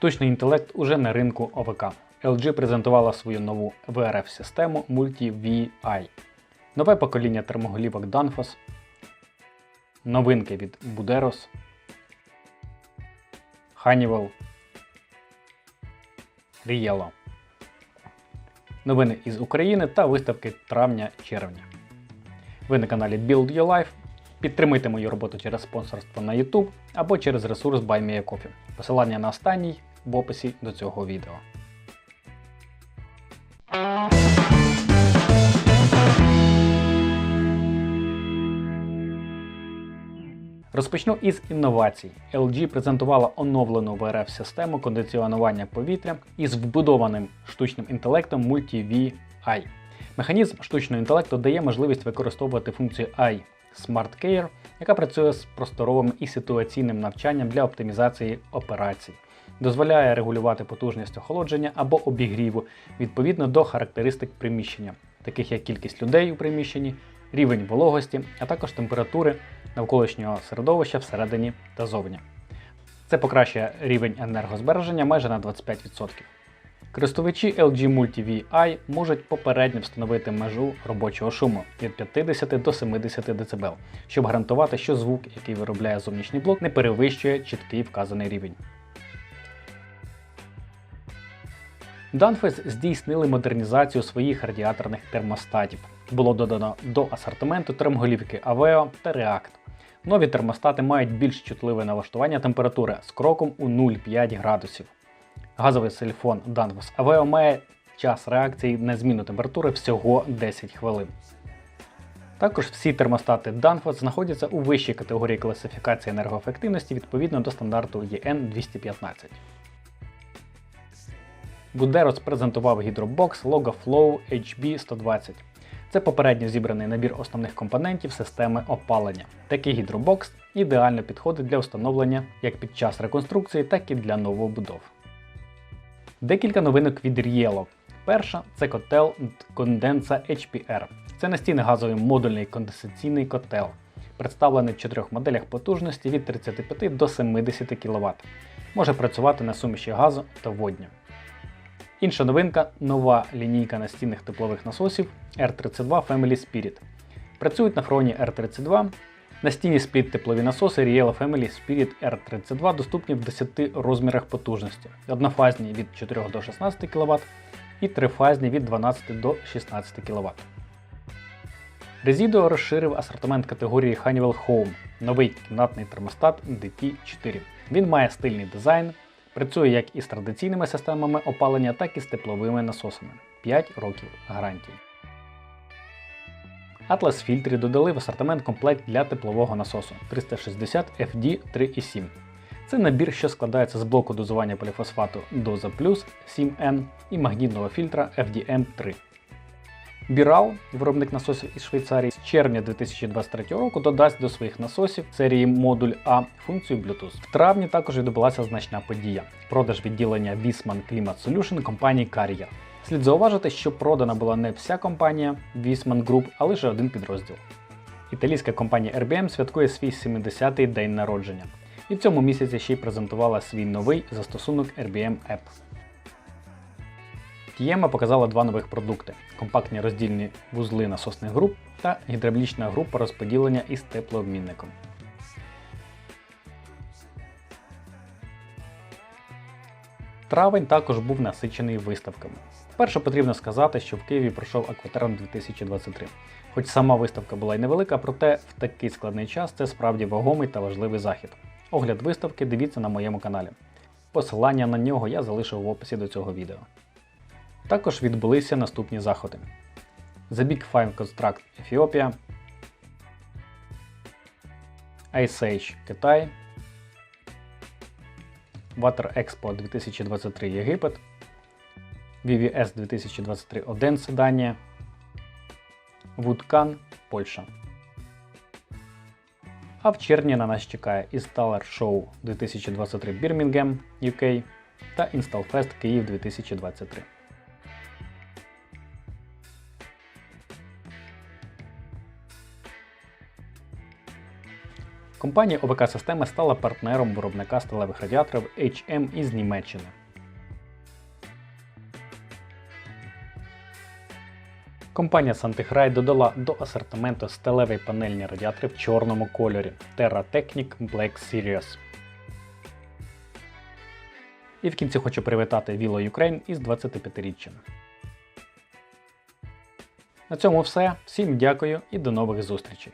Штучний інтелект уже на ринку ОВК. LG презентувала свою нову VRF-систему Multi-VI. Нове покоління термоголівок Danfoss, новинки від Buderos, Honeywell, Riello. Новини із України та виставки травня-червня. Ви на каналі Build Your Life. Підтримуйте мою роботу через спонсорство на YouTube або через ресурс BuyMeACoffee. Посилання на останній в описі до цього відео. Розпочну із інновацій. LG презентувала оновлену VRF-систему кондиціонування повітря із вбудованим штучним інтелектом Multi-V-I. Механізм штучного інтелекту дає можливість використовувати функцію I Smart Care, яка працює з просторовим і ситуаційним навчанням для оптимізації операцій, дозволяє регулювати потужність охолодження або обігріву відповідно до характеристик приміщення, таких як кількість людей у приміщенні, рівень вологості, а також температури навколишнього середовища всередині та зовні. Це покращує рівень енергозбереження майже на 25%. Користувачі LG Multi-VI можуть попередньо встановити межу робочого шуму від 50 до 70 дБ, щоб гарантувати, що звук, який виробляє зовнішній блок, не перевищує чіткий вказаний рівень. Danfoss здійснили модернізацію своїх радіаторних термостатів. Було додано до асортименту термоголівки Aveo та React. Нові термостати мають більш чутливе налаштування температури з кроком у 0,5 градусів. Газовий сильфон Danfoss Aveo має час реакції на зміну температури всього 10 хвилин. Також всі термостати Danfoss знаходяться у вищій категорії класифікації енергоефективності відповідно до стандарту EN 215. Buderos презентував гідробокс LogoFlow HB120. Це попередньо зібраний набір основних компонентів системи опалення. Такий гідробокс ідеально підходить для встановлення як під час реконструкції, так і для новобудов. Декілька новинок від Riello. Перша це котел конденса HPR. Це настійний газовий модульний конденсаційний котел, представлений в чотирьох моделях потужності від 35 до 70 кВт. Може працювати на суміші газу та водню. Інша новинка нова лінійка настінних теплових насосів R32 Family Spirit. Працюють на фроні R32. Настінні спліт теплові насоси Riello Family Spirit R32 доступні в 10 розмірах потужності, однофазні від 4 до 16 кВт і трифазні від 12 до 16 кВт. Residuo розширив асортимент категорії Honeywell Home, новий кімнатний термостат DT4. Він має стильний дизайн, Працює як із традиційними системами опалення, так і з тепловими насосами. 5 років гарантії. Atlas фільтрі додали в асортимент комплект для теплового насосу 360 FD 3.7. Це набір, що складається з блоку дозування поліфосфату Доза Плюс 7N і магнітного фільтра FDM3. Бірал, виробник насосів із Швейцарії, з червня 2023 року додасть до своїх насосів серії модуль А функцію Bluetooth. В травні також відбулася значна подія продаж відділення Wiesmann Climate Solution компанії Carrier. Слід зауважити, що продана була не вся компанія Wiesmann Group, а лише один підрозділ. Італійська компанія RBM святкує свій 70-й день народження. І в цьому місяці ще й презентувала свій новий застосунок RBM App. Тієма показала два нових продукти: компактні роздільні вузли насосних груп та гідравлічна група розподілення із теплообмінником. Травень також був насичений виставками. Перше потрібно сказати, що в Києві пройшов Акватерн 2023. Хоч сама виставка була й невелика, проте в такий складний час це справді вагомий та важливий захід. Огляд виставки дивіться на моєму каналі. Посилання на нього я залишив в описі до цього відео. Також відбулися наступні заходи: The Big Five Construct Ефіопія, Ice Age Китай, Water Expo 2023 Єгипет, VVS 2023 Оденсе Данія, Woodcan Польща. А в червні на нас чекає Installer Show 2023 Birmingham, UK та Installfest Київ 2023. Компанія ОВК Системи стала партнером виробника сталевих радіаторів HM із Німеччини. Компанія Santechraj додала до асортименту сталеві панельні радіатори в чорному кольорі Terra Technic Black Series. І в кінці хочу привітати Vilo Ukraine із 25-річчям. На цьому все. Всім дякую і до нових зустрічей.